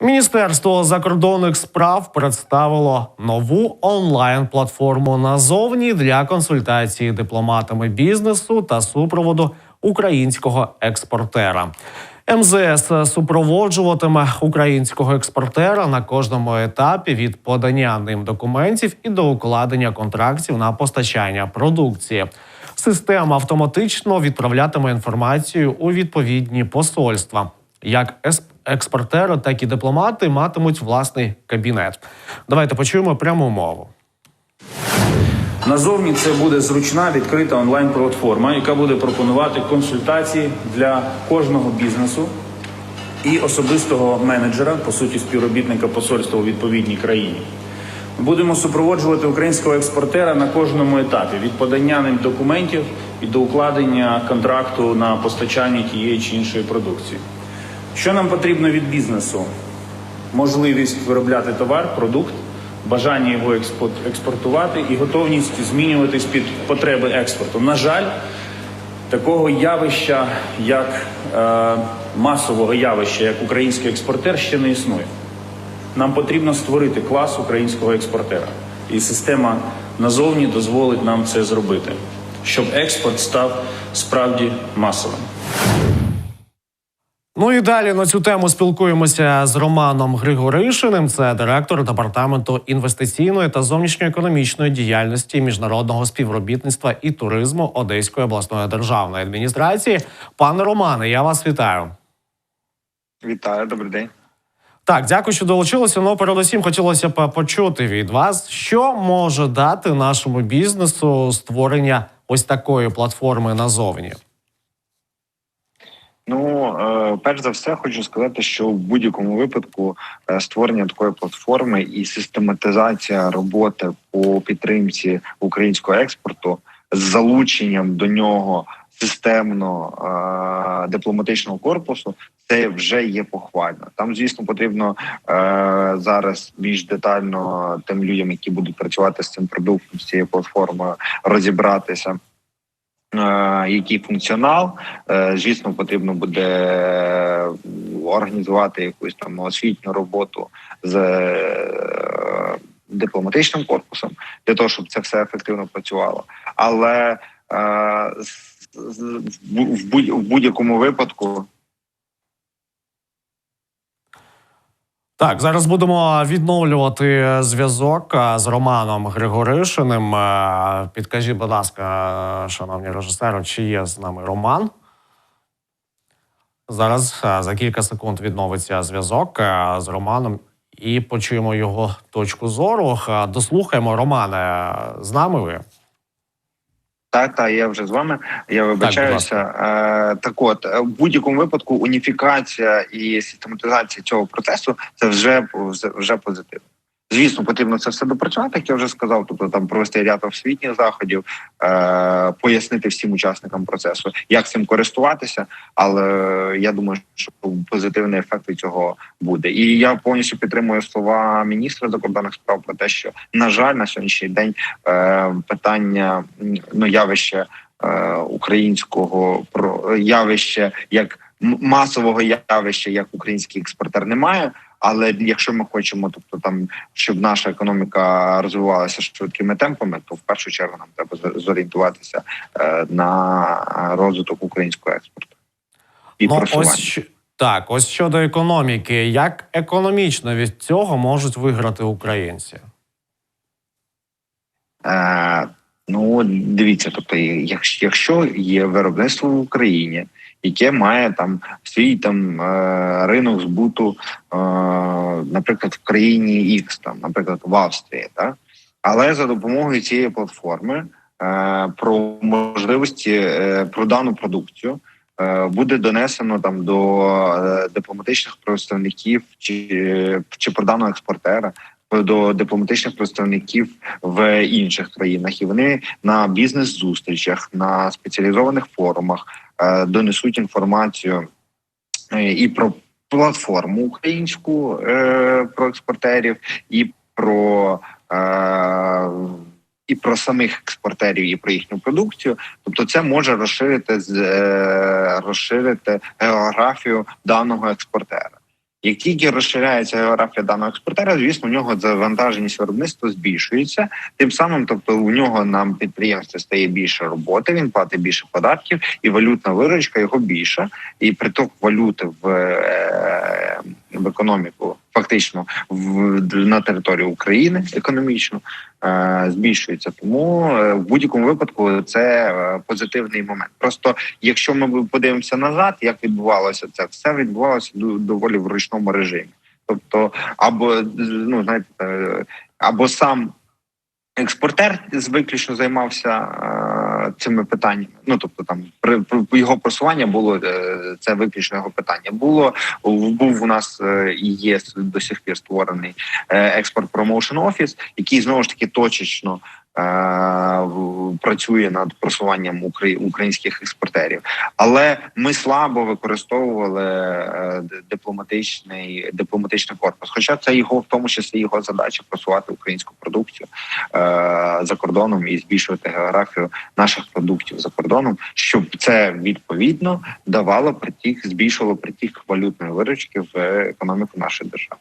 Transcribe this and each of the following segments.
Міністерство закордонних справ представило нову онлайн-платформу назовні для консультації дипломатами бізнесу та супроводу українського експортера. МЗС супроводжуватиме українського експортера на кожному етапі від подання ним документів і до укладення контрактів на постачання продукції. Система автоматично відправлятиме інформацію у відповідні посольства. Як ес- експортери, так і дипломати матимуть власний кабінет. Давайте почуємо пряму мову. Назовні це буде зручна відкрита онлайн-платформа, яка буде пропонувати консультації для кожного бізнесу і особистого менеджера, по суті, співробітника посольства у відповідній країні. Будемо супроводжувати українського експортера на кожному етапі від подання ним документів і до укладення контракту на постачання тієї чи іншої продукції. Що нам потрібно від бізнесу? можливість виробляти товар, продукт, бажання його експорт- експортувати і готовність змінюватись під потреби експорту. На жаль, такого явища, як е, масового явища, як український експортер, ще не існує. Нам потрібно створити клас українського експортера, і система назовні дозволить нам це зробити, щоб експорт став справді масовим. Ну і далі на цю тему спілкуємося з Романом Григоришиним. Це директор департаменту інвестиційної та зовнішньоекономічної діяльності міжнародного співробітництва і туризму Одеської обласної державної адміністрації. Пане Романе, я вас вітаю. Вітаю, добрий день. Так, дякую, що долучилися. Ну, передусім хотілося б почути від вас, що може дати нашому бізнесу створення ось такої платформи назовні. Ну, е, перш за все, хочу сказати, що в будь-якому випадку е, створення такої платформи і систематизація роботи по підтримці українського експорту з залученням до нього системно е, дипломатичного корпусу, це вже є похвально. Там, звісно, потрібно е, зараз більш детально тим людям, які будуть працювати з цим продуктом, з цією платформою, розібратися. Е, Який функціонал, Е, Звісно, потрібно буде організувати якусь там освітню роботу з е, дипломатичним корпусом для того, щоб це все ефективно працювало. Але в будь-якому випадку Так, зараз будемо відновлювати зв'язок з Романом Григоришиним. Підкажіть, будь ласка, шановні режисери, чи є з нами Роман? Зараз за кілька секунд відновиться зв'язок з Романом і почуємо його точку зору. Дослухаємо Романе. З нами ви? Так, так, я вже з вами. Я вибачаюся. е, так, от е, в будь-якому випадку уніфікація і систематизація цього процесу це вже вже- позитивно. Звісно, потрібно це все допрацювати, як я вже сказав. Тобто там провести ряд освітніх заходів, е, пояснити всім учасникам процесу, як цим користуватися. Але я думаю, що позитивний ефект від цього буде. І я повністю підтримую слова міністра закордонних справ про те, що на жаль, на сьогоднішній день е, питання ну явище е, українського про явище як масового явища, як український експортер, немає. Але якщо ми хочемо, тобто там, щоб наша економіка розвивалася швидкими темпами, то в першу чергу нам треба зорієнтуватися е, на розвиток українського експорту і Ну, ось так, ось щодо економіки, як економічно від цього можуть виграти українці? Е, ну, дивіться, тобто, якщо є виробництво в Україні, яке має там свій там е, ринок збуту, е, наприклад, в країні X, там, наприклад, в Австрії, так? але за допомогою цієї платформи е, про можливості про дану продукцію. Буде донесено там до дипломатичних представників чи, чи про даного експортера, до дипломатичних представників в інших країнах, і вони на бізнес-зустрічах, на спеціалізованих форумах донесуть інформацію е, і про платформу українську е, про експортерів, і про е, і про самих експортерів, і про їхню продукцію. Тобто, це може розширити е, розширити географію даного експортера. Як тільки розширяється географія даного експортера, звісно, у нього завантаженість виробництва збільшується. Тим самим, тобто, у нього на підприємстві стає більше роботи, він платить більше податків, і валютна виручка його більша. І приток валюти в, е, в економіку фактично в на територію України економічно е, збільшується. Тому е, в будь-якому випадку це е, позитивний момент. Просто якщо ми подивимося назад, як відбувалося це, все відбувалося доволі в ручному режимі. Тобто, або ну знаєте, або сам експортер виключно займався е, цими питаннями. Ну тобто, там при, при його просування було е, це виключно його питання. Було був у нас е, і є до сих пір створений експорт промоушен офіс, який знову ж таки точечно. Е, Працює над просуванням укра- українських експортерів, але ми слабо використовували е, дипломатичний дипломатичний корпус. Хоча це його в тому числі його задача просувати українську продукцію е, за кордоном і збільшувати географію наших продуктів за кордоном, щоб це відповідно давало притік, збільшувало притік валютної виручки в економіку нашої держави.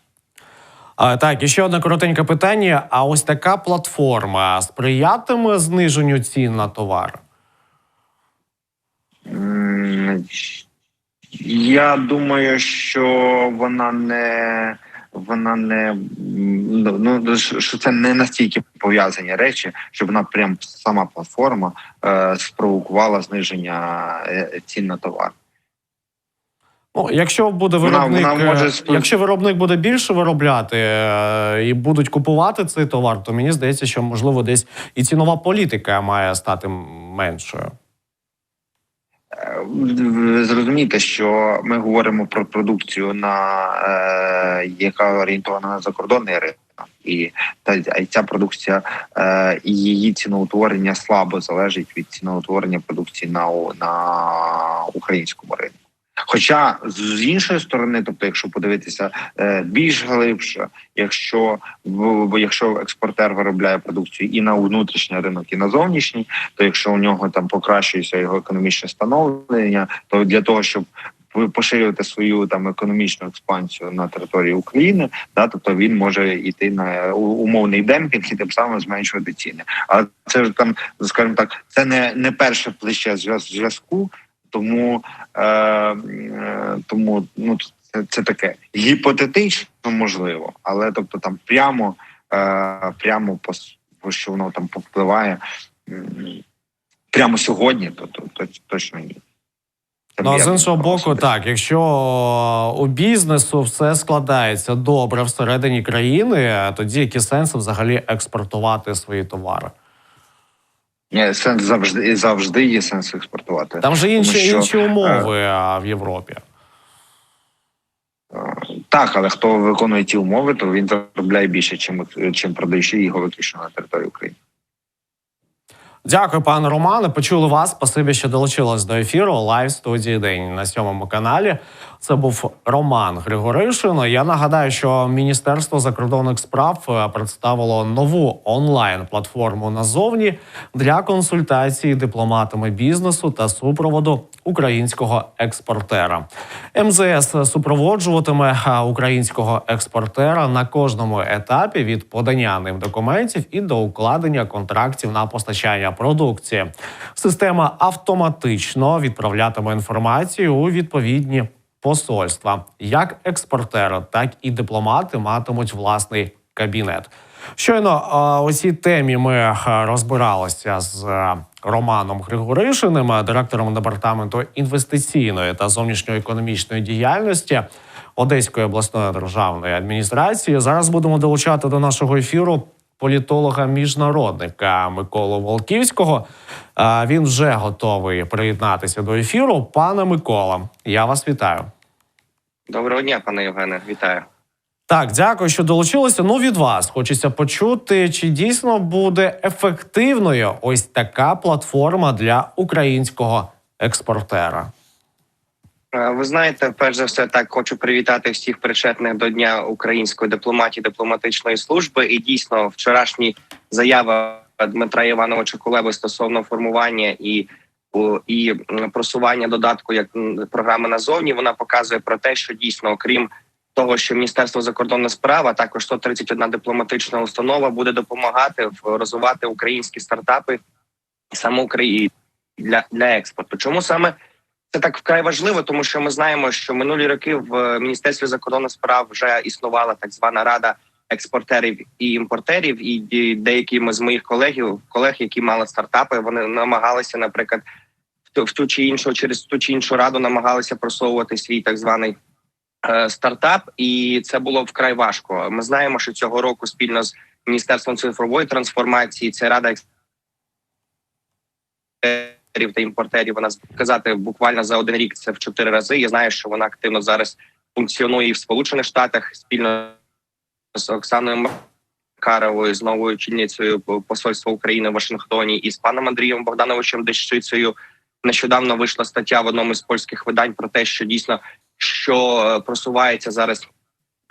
Так, і ще одне коротеньке питання. А ось така платформа сприятиме зниженню цін на товар? Я думаю, що вона не вона не ну ну, що це не настільки пов'язані речі, щоб вона прям сама платформа е, спровокувала зниження е, цін на товар. Ну, якщо буде Вона- виробник, вона може е, якщо виробник буде більше виробляти е, і будуть купувати цей товар, то мені здається, що можливо десь і цінова політика має стати меншою. Ви зрозумієте, що ми говоримо про продукцію, на е, яка орієнтована на закордонний ринок, і та ця продукція е, і її ціноутворення слабо залежить від ціноутворення продукції на, на українському. Хоча з іншої сторони, тобто, якщо подивитися е, більш глибше, якщо в- якщо експортер виробляє продукцію і на внутрішній ринок, і на зовнішній, то якщо у нього там покращується його економічне становлення, то для того, щоб поширювати свою там економічну експансію на території України, да, тобто він може йти на умовний демпінг і тим самим зменшувати ціни. А це ж там, скажімо так, це не, не перше плече зв'яз- зв'язку, тому, е, е, тому ну це, це таке гіпотетично можливо, але тобто там прямо, е, прямо по що воно там повпливає прямо сьогодні, то, то, то точно ні. Ну а з іншого боку, так якщо у бізнесу все складається добре всередині країни, тоді які сенси взагалі експортувати свої товари? Ні, сенс завжди завжди є сенс експортувати. Там же інші, що, інші умови а, в Європі. Е, Так, але хто виконує ті умови, то він заробляє більше, чим, чим продаючи його виключно на території України. Дякую, пане Романе. Почули вас. Спасибі, що долучились до ефіру лайв студії день на сьомому каналі. Це був Роман Григоришин. Я нагадаю, що Міністерство закордонних справ е, представило нову онлайн платформу назовні для консультації дипломатами бізнесу та супроводу українського експортера. МЗС супроводжуватиме е, українського експортера на кожному етапі від подання ним документів і до укладення контрактів на постачання продукції. Система автоматично відправлятиме інформацію у відповідні посольства. Як експортери, так і дипломати матимуть власний кабінет. Щойно у цій темі ми розбиралися з Романом Григоришиним, директором департаменту інвестиційної та зовнішньоекономічної діяльності Одеської обласної державної адміністрації. Зараз будемо долучати до нашого ефіру політолога-міжнародника Миколу Волківського. Він вже готовий приєднатися до ефіру. Пане Микола, я вас вітаю. Доброго дня, пане Євгене, вітаю. Так, дякую, що долучилися. Ну від вас хочеться почути, чи дійсно буде ефективною ось така платформа для українського експортера. Е, Ви знаєте, перш за все, так хочу привітати всіх причетних до Дня української дипломатії дипломатичної служби. І дійсно, вчорашні заява Дмитра Івановича Кулеби стосовно формування і і просування додатку як програми назовні, вона показує про те, що дійсно, окрім того, що Міністерство закордонних справ, а також 131 дипломатична установа буде допомагати розвивати українські стартапи саме Україні для, для експорту. Чому саме це так вкрай важливо? Тому що ми знаємо, що минулі роки в Міністерстві закордонних справ вже існувала так звана рада експортерів і імпортерів, і деякі з моїх колегів, колег, які мали стартапи, вони намагалися, наприклад, в ту- чи іншу через ту чи іншу раду намагалися просовувати свій так званий е, стартап, і це було вкрай важко. Ми знаємо, що цього року спільно з міністерством цифрової трансформації це рада експортерів та імпортерів. Вона сказати буквально за один рік це в чотири рази. Я знаю, що вона активно зараз функціонує і в Сполучених Штатах спільно з Оксаною Макаровою, з новою очільницею посольства України в Вашингтоні, і з паном Андрієм Богдановичем Дещицею. Нещодавно вийшла стаття в одному з польських видань про те, що дійсно що е, просувається зараз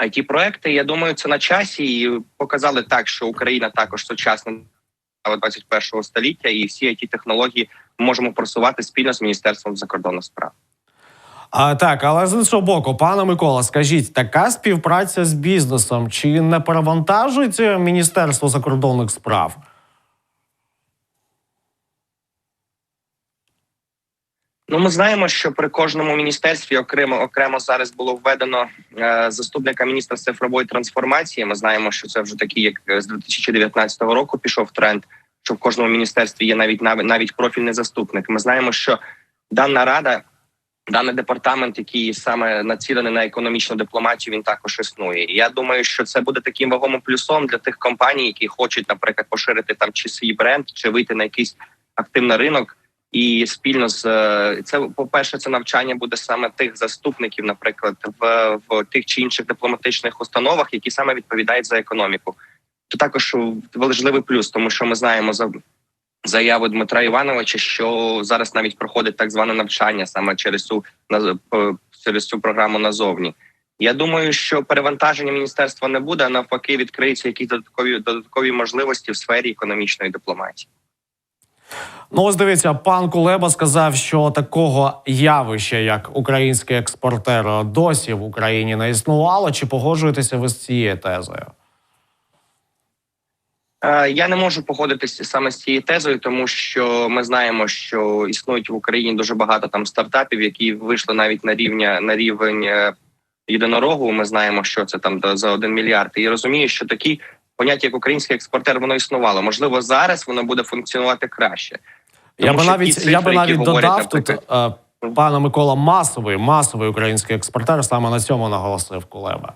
it проекти. Я думаю, це на часі і показали так, що Україна також сучасна 21 століття, і всі ті технології ми можемо просувати спільно з міністерством закордонних справ. А, так, але з іншого боку, пане Микола, скажіть, така співпраця з бізнесом чи не перевантажують е, Міністерство закордонних справ? Ну, ми знаємо, що при кожному міністерстві окремо окремо зараз було введено е, заступника міністра цифрової трансформації. Ми знаємо, що це вже такий, як е, з 2019 року пішов тренд, що в кожному міністерстві є навіть навіть профільний заступник. Ми знаємо, що дана рада, даний департамент, який саме націлений на економічну дипломатію, він також існує. І я думаю, що це буде таким вагомим плюсом для тих компаній, які хочуть, наприклад, поширити там чи свій бренд, чи вийти на якийсь активний ринок. І спільно з е, це по перше, це навчання буде саме тих заступників, наприклад, в, в тих чи інших дипломатичних установах, які саме відповідають за економіку. Це також важливий плюс, тому що ми знаємо за заяву Дмитра Івановича, що зараз навіть проходить так зване навчання саме через цю через цю програму назовні. Я думаю, що перевантаження міністерства не буде а навпаки, відкриються якісь додаткові додаткові можливості в сфері економічної дипломатії. Ну, ось дивіться, пан Кулеба сказав, що такого явища, як український експортер, досі в Україні не існувало. Чи погоджуєтеся ви з цією тезою? Е, Я не можу погодитися саме з цією тезою, тому що ми знаємо, що існують в Україні дуже багато там стартапів, які вийшли навіть на рівня на рівень е, єдинорогу. Ми знаємо, що це там за один мільярд. І я розумію, що такі поняття, як український експортер, воно існувало. Можливо, зараз воно буде функціонувати краще. Я би навіть цифри, я би навіть додав тут, е, пане Микола, масовий, масовий український експортер. Саме на цьому наголосив Кулеба.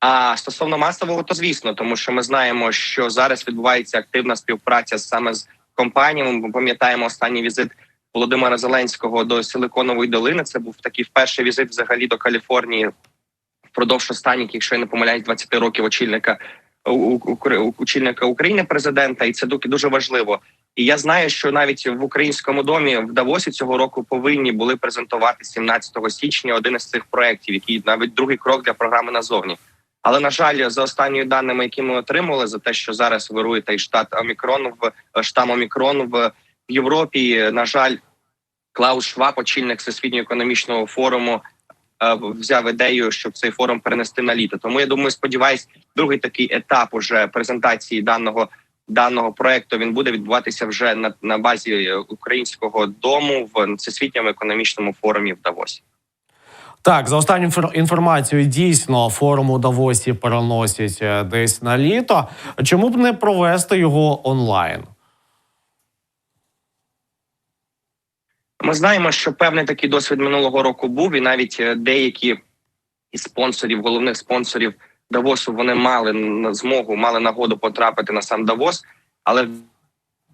А стосовно масового, то звісно, тому що ми знаємо, що зараз відбувається активна співпраця саме з компаніями. Ми пам'ятаємо останній візит Володимира Зеленського до Силиконової долини. Це був такий перший візит взагалі до Каліфорнії впродовж останніх, якщо я не помиляюсь, 20 років очільника очільника України президента, і це дуже важливо. І я знаю, що навіть в українському домі в Давосі цього року повинні були презентувати 17 січня один із цих проєктів, який навіть другий крок для програми назовні. Але на жаль, за останніми даними, які ми отримали, за те, що зараз вирує той штат Омікрон в штам Омікрон в Європі. На жаль, Клаус Шваб, очільник всесвітнього економічного форуму, взяв ідею, щоб цей форум перенести на літо. Тому я думаю, сподіваюсь, другий такий етап уже презентації даного даного проекту він буде відбуватися вже на, на базі е, українського дому в всесвітньому економічному форумі в Давосі. Так, за останню інфор- інформацією, дійсно форум у Давосі переносять е, десь на літо. Чому б не провести його онлайн? Ми знаємо, що певний такий досвід минулого року був, і навіть е, деякі із спонсорів, головних спонсорів Давосу, вони мали змогу, мали нагоду потрапити на сам Давос, але в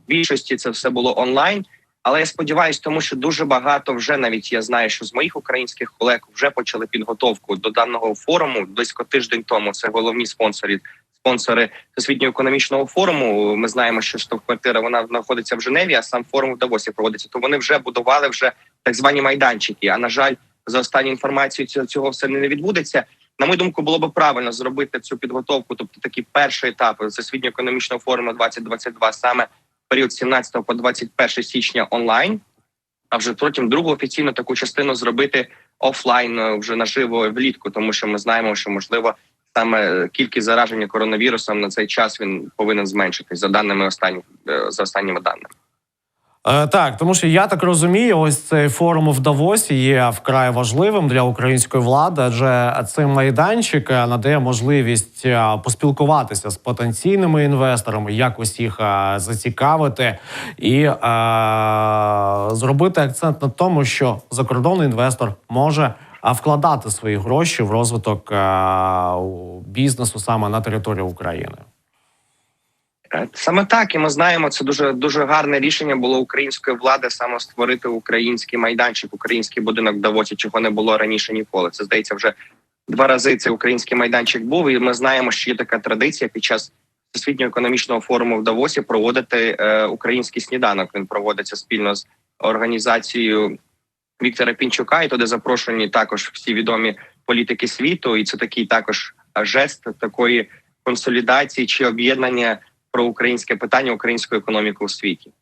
більшості це все було онлайн. Але я сподіваюся, тому що дуже багато вже навіть я знаю, що з моїх українських колег вже почали підготовку до даного форуму близько тиждень тому. Це головні спонсори, спонсори всесвітнього економічного форуму. Ми знаємо, що штаб-квартира вона знаходиться в Женеві, а сам форум в Давосі проводиться. То вони вже будували вже так звані майданчики. А на жаль, за останню інформацією цього, цього все не відбудеться. На мою думку, було б правильно зробити цю підготовку, тобто такий перший етап всесвітнього економічного форуму 2022 саме період з 17 по 21 січня онлайн. А вже потім другу офіційну таку частину зробити офлайн е, вже наживо влітку, тому що ми знаємо, що можливо саме е, кількість зараження коронавірусом на цей час він повинен зменшитись за даними останніх е, за останніми даними. Е, Так, тому що я так розумію, ось цей форум в Давосі є вкрай важливим для української влади, адже цей майданчик надає можливість поспілкуватися з потенційними інвесторами, якось їх зацікавити і е, зробити акцент на тому, що закордонний інвестор може а, вкладати свої гроші в розвиток е, бізнесу саме на території України. Е, Саме так, і ми знаємо, це дуже дуже гарне рішення було української влади саме створити український майданчик, український будинок в Давосі, чого не було раніше ніколи. Це здається, вже два рази цей український майданчик був. І ми знаємо, що є така традиція під час всесвітнього економічного форуму в Давосі проводити е, український сніданок. Він проводиться спільно з організацією Віктора Пінчука, і туди запрошені також всі відомі політики світу. І це такий також жест такої консолідації чи об'єднання про українське питання, українську економіку у світі.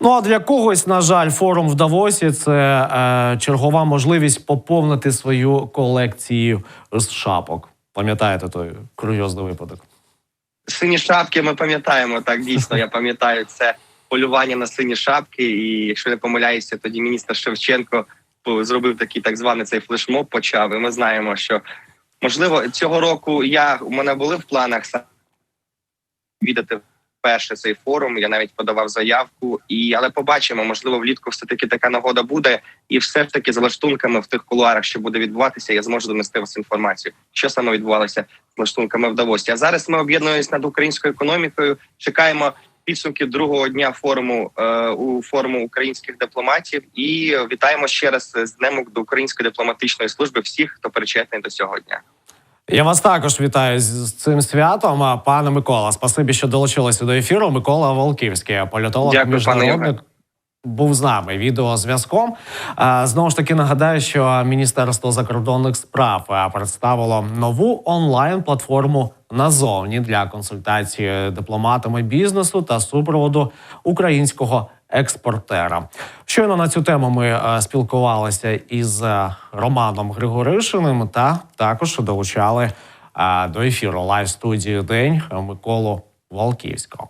Ну а для когось, на жаль, форум в Давосі це е, чергова можливість поповнити свою колекцію з шапок. Пам'ятаєте той курйозний випадок? Сині шапки ми пам'ятаємо так. Дійсно, я пам'ятаю це полювання на сині шапки. І якщо не помиляюся, тоді міністр Шевченко зробив такий так званий цей флешмоб. Почав. І ми знаємо, що можливо цього року я у мене були в планах сам віддати перше цей форум. Я навіть подавав заявку, і але побачимо, можливо, влітку все таки така нагода буде, і все ж таки за лаштунками в тих кулуарах, що буде відбуватися, я зможу донести вас інформацію, що саме відбувалося з лаштунками в Давосі. А зараз ми об'єднуємось над українською економікою. Чекаємо підсумків другого дня форуму е, у форуму українських дипломатів. І вітаємо ще раз з днем до української дипломатичної служби всіх, хто причетний до цього дня. Я вас також вітаю з, цим святом, пане Микола. Спасибі, що долучилися до ефіру. Микола Волківський, політолог Дякую, пане міжнародник. Був з нами відеозв'язком. Знову ж таки нагадаю, що Міністерство закордонних справ представило нову онлайн-платформу назовні для консультації дипломатами бізнесу та супроводу українського експортера. Щойно на цю тему ми спілкувалися із Романом Григоришиним та також долучали до ефіру лайв студії День Миколу Волківського.